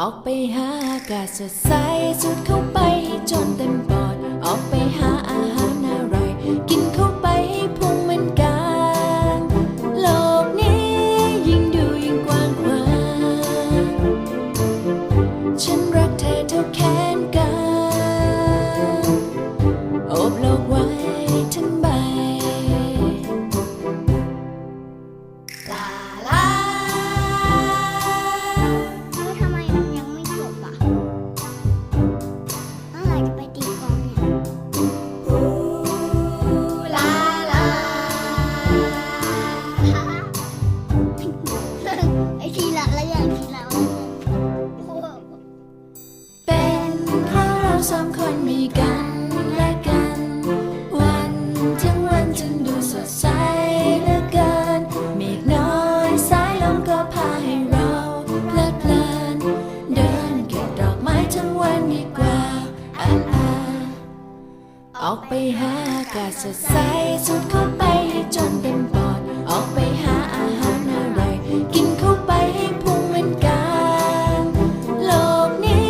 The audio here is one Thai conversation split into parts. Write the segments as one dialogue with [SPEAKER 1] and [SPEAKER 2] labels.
[SPEAKER 1] ออกไปหาอากาศสดใสสุดเข้าไปจนเต็มปอด ออกไปหาอาหาร ลมก็พาให้เราเพลิดเพลินเดินเก็บดอกไม้ทั้งวันดีกว่าอาอาออกไปหาอากาศสดใสสูดเข้าไปให้จนเต็มปอด ออกไปหาอาหารอร่อย กินเข้าไปให้พุงเหมือนกันโลกนี้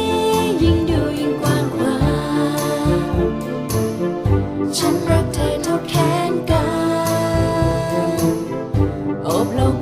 [SPEAKER 1] ยิ่งดูยิ่งกว้างขวางฉันรักเธอเท่าแขนกัน อบโลก